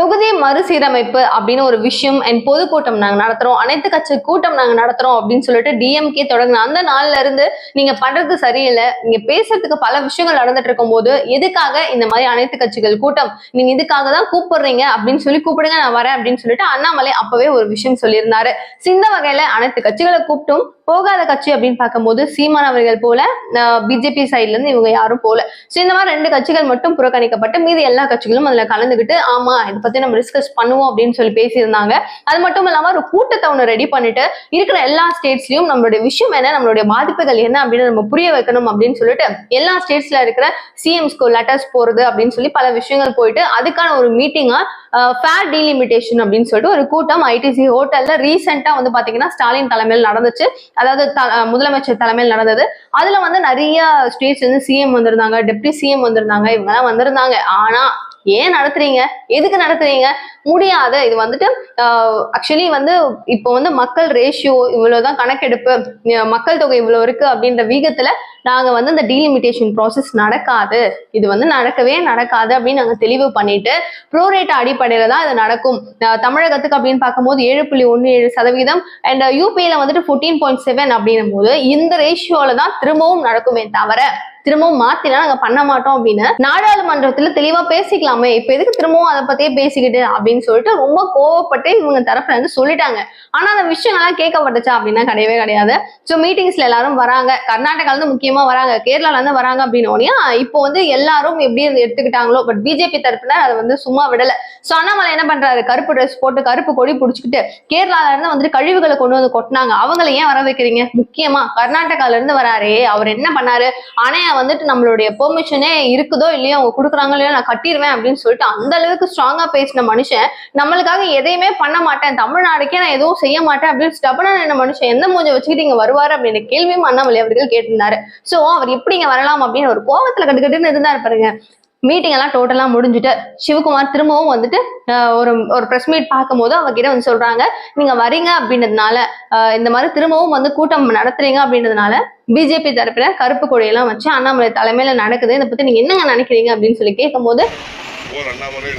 தொகுதி மறுசீரமைப்பு அப்படின்னு ஒரு விஷயம் அண்ட் பொதுக்கூட்டம் நாங்க நடத்துறோம். அனைத்து கட்சி கூட்டம் நாங்க நடத்துறோம் அப்படின்னு சொல்லிட்டு டிஎம்கே தொடங்கின அந்த நாள்ல இருந்து நீங்க பண்றது சரியில்லை. நீங்க பேசுறதுக்கு பல விஷயங்கள் நடந்துட்டு இருக்கும் போது எதுக்காக இந்த மாதிரி அனைத்து கட்சிகள் கூட்டம்? நீங்க இதுக்காக தான் கூப்பிடுறீங்க அப்படின்னு சொல்லி கூப்பிடுங்க நான் வரேன் அப்படின்னு சொல்லிட்டு அண்ணாமலை அப்பவே ஒரு விஷயம் சொல்லியிருந்தாரு. சிந்த வகையில அனைத்து கட்சிகளை கூப்பிட்டும். போகாத கட்சி அப்படின்னு பார்க்கும்போது சீமான் அவர்கள் போல பிஜேபி சைட்ல இருந்து இவங்க யாரும் போல. ஸோ இந்த மாதிரி ரெண்டு கட்சிகள் மட்டும் புறக்கணிக்கப்பட்டு மீதி எல்லா கட்சிகளும் அதுல கலந்துக்கிட்டு ஆமா இது பத்தி நம்ம டிஸ்கஸ் பண்ணுவோம் அப்படின்னு சொல்லி பேசியிருந்தாங்க. அது மட்டும் இல்லாம ஒரு கூட்டத்தை ஒன்று ரெடி பண்ணிட்டு இருக்கிற எல்லா ஸ்டேட்ஸ்லயும் நம்மளுடைய விஷயம் என்ன நம்மளுடைய பாதிப்புகள் என்ன அப்படின்னு நம்ம புரிய வைக்கணும் அப்படின்னு சொல்லிட்டு எல்லா ஸ்டேட்ஸ்ல இருக்கிற சிஎம்ஸ்க்கு லெட்டர்ஸ் போறது அப்படின்னு சொல்லி பல விஷயங்கள் போயிட்டு அதுக்கான ஒரு மீட்டிங்கா ஃபேர் டீலிமிட்டேஷன் அப்படின்னு சொல்லிட்டு ஒரு கூட்டம் ஐடிசி ஹோட்டல்ல ரீசெண்டா வந்து பாத்தீங்கன்னா ஸ்டாலின் தலைமையில் நடந்துச்சு. அதாவது முதலமைச்சர் தலைமையில் நடந்தது. அதுல வந்து நிறைய ஸ்டேட்ஸ் வந்து சிஎம் வந்திருந்தாங்க டெப்டி சிஎம் வந்திருந்தாங்க இவங்க எல்லாம் வந்திருந்தாங்க. ஆனா ஏன் நடத்துறீங்க? எதுக்கு நடத்துறீங்க? முடியாது இது வந்துட்டு ஆக்சுவலி வந்து இப்போ வந்து மக்கள் ரேஷியோ இவ்வளவுதான் கணக்கெடுப்பு மக்கள் தொகை இவ்வளவு இருக்கு அப்படின்ற வீகத்துல நாங்க வந்து இந்த டீலிமிட்டேஷன் ப்ராசஸ் நடக்காது. இது வந்து நடக்கவே நடக்காது அப்படின்னு நாங்க தெளிவு பண்ணிட்டு ப்ரோரேட் அடிப்படையில தான் இது நடக்கும். தமிழகத்துக்கு அப்படின்னு பார்க்கும்போது ஏழு புள்ளி ஒன்று ஏழு சதவீதம் அண்ட் யூபியில வந்துட்டு ஃபோர்டீன் பாயிண்ட் செவன் அப்படின்னும் போது இந்த ரேஷியோல தான் திரும்பவும் நடக்குமே தவிர திரும்பவும் மாத்தினா நாங்க பண்ண மாட்டோம் அப்படின்னு நாடாளுமன்றத்துல தெளிவா பேசிக்கலாமே. இப்ப எதுக்கு திரும்பவும் அதை பத்தியே பேசிக்கிட்டு அப்படின்னு சொல்லிட்டு ரொம்ப கோவப்பட்டு இவங்க தரப்புல இருந்து சொல்லிட்டாங்க. ஆனா அந்த விஷயங்கள்லாம் கேட்கப்பட்டுச்சா அப்படின்னா கிடையவே கிடையாது. ஸோ மீட்டிங்ஸ்ல எல்லாரும் வராங்க. கர்நாடகால இருந்து முக்கியமா வராங்க. கேரளால இருந்து வராங்க அப்படின்னு இப்போ வந்து எல்லாரும் எப்படி எடுத்துக்கிட்டாங்களோ பட் பிஜேபி தரப்புல அதை வந்து சும்மா விடல. ஸோ அண்ணாமலை என்ன பண்றாரு? கருப்பு ட்ரெஸ் போட்டு கருப்பு கொடி பிடிச்சிக்கிட்டு கேரளால இருந்து வந்துட்டு கழிவுகளை கொண்டு வந்து கொட்டினாங்க. அவங்களை ஏன் வர வைக்கிறீங்க? முக்கியமா கர்நாடகால இருந்து வராரு. அவர் என்ன பண்ணாரு? அணைய வந்துட்டு நம்மளுடைய பெர்மிஷனே இருக்குதோ இல்லையோ அவங்க கொடுக்குறாங்க இல்லையோ நான் கட்டிடுவேன் அப்படின்னு சொல்லிட்டு அந்த அளவுக்கு ஸ்ட்ராங்கா பேசின மனுஷன் நம்மளுக்காக எதையுமே பண்ண மாட்டேன். தமிழ்நாடுக்கே நான் எதுவும் செய்ய மாட்டேன் அப்படின்னு ஸ்டபனா என்ன மனுஷன் எந்த மூஞ்ச வச்சுக்கிட்டு இங்க வருவாரு அப்படின்னு கேள்வியும் அண்ணாமலை அவர்கள் கேட்டிருந்தாரு. சோ அவர் எப்படி இங்க வரலாம் அப்படின்னு ஒரு கோவத்துல கட்டுக்கட்டுன்னு இருந்தா பாருங்க. மீட்டிங் எல்லாம் டோட்டலாக முடிஞ்சுட்டு சிவகுமார் திரும்பவும் வந்துட்டு ஒரு ஒரு ப்ரெஸ் மீட் பார்க்கும்போது அவகிட்ட வந்து சொல்றாங்க நீங்க வரீங்க அப்படின்றதுனால இந்த மாதிரி திரும்பவும் வந்து கூட்டம் நடத்துறீங்க அப்படின்றதுனால பிஜேபி தரப்புல கருப்பு கொடியெல்லாம் வச்சு அண்ணாமலை தலைமையில நடக்குது. இதை பத்தி நீங்க என்னங்க நினைக்கிறீங்க? அப்படின்னு சொல்லி கேட்கும்போது Poor Annamalai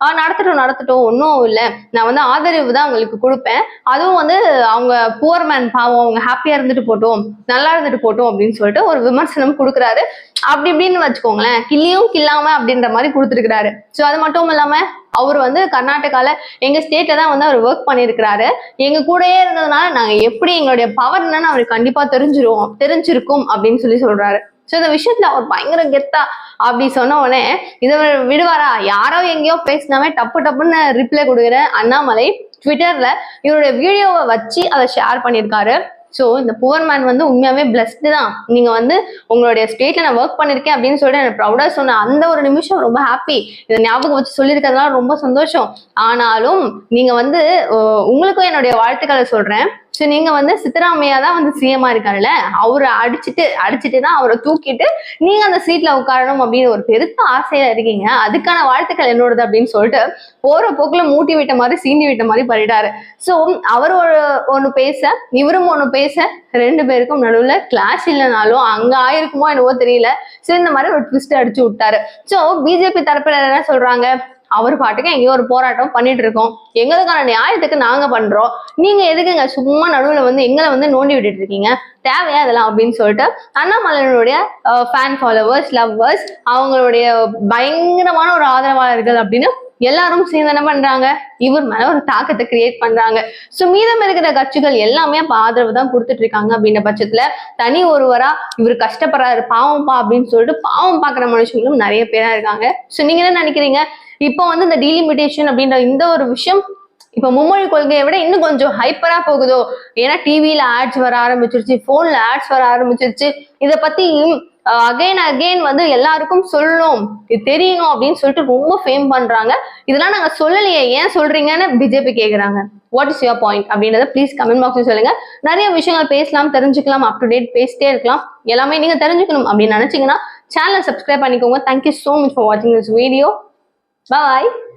ஆஹ் நடத்தட்டும் நடத்தட்டும். ஒன்றும் இல்லை. நான் வந்து ஆதரவு தான் அவங்களுக்கு கொடுப்பேன். அதுவும் வந்து அவங்க புவர் மேன் பாவம் அவங்க ஹாப்பியா இருந்துட்டு போட்டோம் நல்லா இருந்துட்டு போட்டோம் அப்படின்னு சொல்லிட்டு ஒரு விமர்சனம் கொடுக்குறாரு. அப்படி இப்படின்னு வச்சுக்கோங்களேன். கிள்ளியும் கில்லாம அப்படின்ற மாதிரி கொடுத்துருக்கிறாரு. ஸோ அது மட்டும் இல்லாம அவர் வந்து கர்நாடகால எங்க ஸ்டேட்ல தான் வந்து அவர் ஒர்க் பண்ணியிருக்கிறாரு எங்க கூடயே இருந்ததுனால நாங்க எப்படி எங்களுடைய பவர் என்னன்னு அவருக்கு கண்டிப்பா தெரிஞ்சிருவோம் தெரிஞ்சிருக்கும் அப்படின்னு சொல்லி சொல்றாரு. ஸோ இந்த விஷயத்துல அவர் பயங்கர கெத்தா அப்படி சொன்ன உடனே இதை விடுவாரா? யாரோ எங்கேயோ பேசினாவே டப்பு டப்புன்னு ரிப்ளை கொடுக்குற அண்ணாமலை ட்விட்டர்ல இவருடைய வீடியோவை வச்சு அதை ஷேர் பண்ணியிருக்காரு. ஸோ இந்த புவர் மேன் வந்து உண்மையாவே பிளஸ்டு தான். நீங்க வந்து உங்களுடைய ஸ்டேட்ல நான் ஒர்க் பண்ணிருக்கேன் அப்படின்னு சொல்லிட்டு எனக்கு ப்ரௌடா சொன்ன அந்த ஒரு நிமிஷம் ரொம்ப ஹாப்பி இதை ஞாபகம் வச்சு சொல்லியிருக்கிறதுனால ரொம்ப சந்தோஷம். ஆனாலும் நீங்க வந்து உங்களுக்கும் என்னுடைய வாழ்த்துக்களை சொல்றேன். ஸோ நீங்க வந்து சித்தராமையா தான் வந்து சிஎம்மா இருக்காருல்ல? அவரை அடிச்சுட்டு அடிச்சுட்டு தான் அவரை தூக்கிட்டு நீங்க அந்த சீட்ல உட்காரணும் அப்படின்னு ஒரு பெருத்த ஆசையில இருக்கீங்க. அதுக்கான வாழ்த்துக்கள் என்னோடது அப்படின்னு சொல்லிட்டு போற போக்குல மூட்டி விட்ட மாதிரி சீண்டி விட்ட மாதிரி பண்ணிட்டாரு ஸோ அவர் ஒரு ஒன்று பேச இவரும் ஒன்று பேச ரெண்டு பேருக்கும் நடுவுல கிளாஸ் இல்லைனாலும் அங்க ஆயிருக்குமோ என்னவோ தெரியல. ஸோ இந்த மாதிரி ஒரு ட்விஸ்ட் அடிச்சு விட்டாரு. ஸோ பிஜேபி தரப்பில் என்ன சொல்றாங்க? அவர் பாட்டுக்கு எங்கேயோ ஒரு போராட்டம் பண்ணிட்டு இருக்கோம். எங்களுக்கான நியாயத்துக்கு நாங்க பண்றோம். நீங்க எதுக்குங்க சும்மா நடுவில் வந்து எங்களை வந்து நோண்டி விட்டுட்டு இருக்கீங்க? தேவையா இதெல்லாம் அப்படின்னு சொல்லிட்டு அண்ணாமலையனுடைய ஃபேன் ஃபாலோவர்ஸ் லவ்வர்ஸ் அவங்களுடைய பயங்கரமான ஒரு ஆதரவாளர்கள் அப்படின்னு எல்லாரும் சேர்ந்து என்ன பண்றாங்க? இவர் மேல ஒரு தாக்கத்தை கிரியேட் பண்றாங்க. சோ மீதம் இருக்கிற கட்சிகள் எல்லாமே அப்ப ஆதரவு தான் கொடுத்துட்டு இருக்காங்க அப்படின்ற பட்சத்துல தனி ஒருவரா இவர் கஷ்டப்படுறாரு பாவம்பா அப்படின்னு சொல்லிட்டு பாவம் பாக்குற மனுஷங்களும் நிறைய பேரா இருக்காங்க. சோ நீங்க என்ன நினைக்கிறீங்க? இப்போ வந்து இந்த டீலிமிட்டேஷன் அப்படின்ற இந்த ஒரு விஷயம் இப்ப மும்மொழி கொள்கையை விட இன்னும் கொஞ்சம் ஹைப்பரா போகுதோ? ஏன்னா டிவியில ஆட்ஸ் வர ஆரம்பிச்சிருச்சு போன்ல ஆட்ஸ் வர ஆரம்பிச்சிருச்சு. இத பத்தி அகைன் அகைன் வந்து எல்லாருக்கும் சொல்லணும். இது தெரியணும் அப்படின்னு சொல்லிட்டு ரொம்ப ஃபேம் பண்றாங்க. இதெல்லாம் நாங்க சொல்லலையே. ஏன் சொல்றீங்கன்னு பிஜேபி கேக்குறாங்க. வாட் இஸ் யுவர் பாயிண்ட் அப்படின்றத ப்ளீஸ் கமெண்ட் பாக்ஸ்ல சொல்லுங்க. நிறைய விஷயங்கள் பேசலாம் தெரிஞ்சுக்கலாம் அப் டு டேட் பேசிட்டே இருக்கலாம். எல்லாமே நீங்க தெரிஞ்சுக்கணும் அப்படின்னு நினைச்சீங்கன்னா சேனலை சப்ஸ்கிரைப் பண்ணிக்கோங்க. Thank you so much for வாட்சிங் திஸ் வீடியோ Bye.